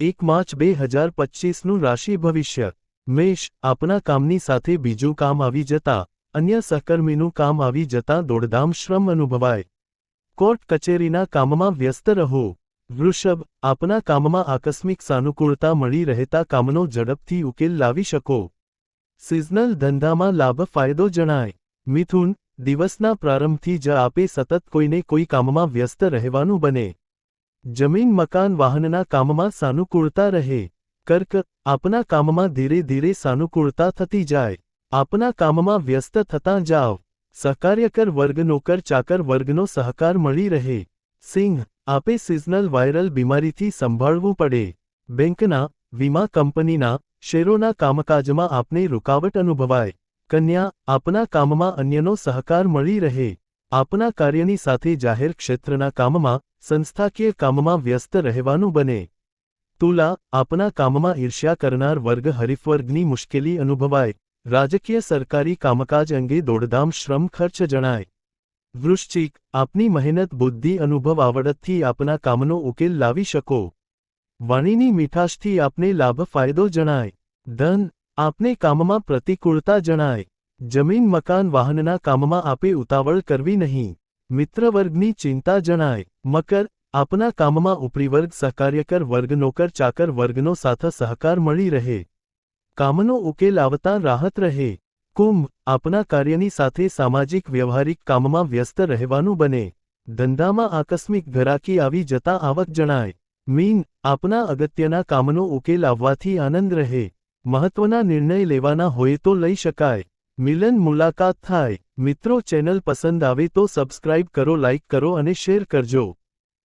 એક માર્ચ બે હજાર પચીસનું રાશિ ભવિષ્ય. મેષ આપના કામની સાથે બીજું કામ આવી જતા, અન્ય સહકર્મીનું કામ આવી જતા દોડધામ શ્રમ અનુભવાય. કોર્ટ કચેરીના કામમાં વ્યસ્ત રહો. વૃષભ, આપના કામમાં આકસ્મિક સાનુકૂળતા મળી રહેતા કામનો ઝડપથી ઉકેલ લાવી શકો. સિઝનલ ધંધામાં લાભ ફાયદો જણાય. મિથુન, દિવસના પ્રારંભથી જ આપે સતત કોઈને કોઈ કામમાં વ્યસ્ત રહેવાનું બને. જમીન મકાન વાહનના કામમાં સાનુકૂળતા રહે. કર્ક, આપના કામમાં ધીરે ધીરે સાનુકૂળતા થતી જાય. આપના કામમાં વ્યસ્ત થતાં જાઓ. સહકાર્યકર વર્ગ, નોકર, ચાકર વર્ગનો સહકાર મળી રહે. સિંહ, આપે સિઝનલ વાયરલ બીમારીથી સંભાળવું પડે. બેંકના, વીમા કંપનીના, શેરોના કામકાજમાં આપને રૂકાવટ અનુભવાય. કન્યા, આપના કામમાં અન્યનો સહકાર મળી રહે. આપના કાર્યની સાથે જાહેર ક્ષેત્રના કામમાં, સંસ્થાકીય કામમાં વ્યસ્ત રહેવાનું બને. તુલા, આપના કામમાં ઈર્ષ્યા કરનાર વર્ગ હરીફવર્ગની મુશ્કેલી અનુભવાય. રાજકીય સરકારી કામકાજ અંગે દોડધામ શ્રમ ખર્ચ જણાય. વૃશ્ચિક, આપની મહેનત બુદ્ધિ અનુભવ આવડતથી આપના કામનો ઉકેલ લાવી શકો. વાણીની મીઠાશથી આપને લાભ ફાયદો જણાય. ધન, આપને કામમાં પ્રતિકૂળતા જણાય. જમીન મકાન વાહનના કામમાં આપે ઉતાવળ કરવી નહીં. મિત્રવર્ગની ચિંતા જણાય. મકર, આપના કામમાં ઉપરીવર્ગ સહકાર્યકર વર્ગ, નોકર, ચાકર વર્ગનો સાથ સહકાર મળી રહે. કામનો ઉકેલ આવતા રાહત રહે. કુંભ, આપના કાર્યની સાથે સામાજિક વ્યવહારિક કામમાં વ્યસ્ત રહેવાનું બને. ધંધામાં આકસ્મિક ઘરાકી આવી જતા આવક જણાય. મીન, આપના અગત્યના કામનો ઉકેલ આવવાથી આનંદ રહે. મહત્વના નિર્ણય લેવાના હોય તો લઈ શકાય. મિલન મુલાકાત થાય. મિત્રો, ચેનલ પસંદ આવે તો સબસ્ક્રાઇબ કરો લાઇક કરો અને શેર કરજો.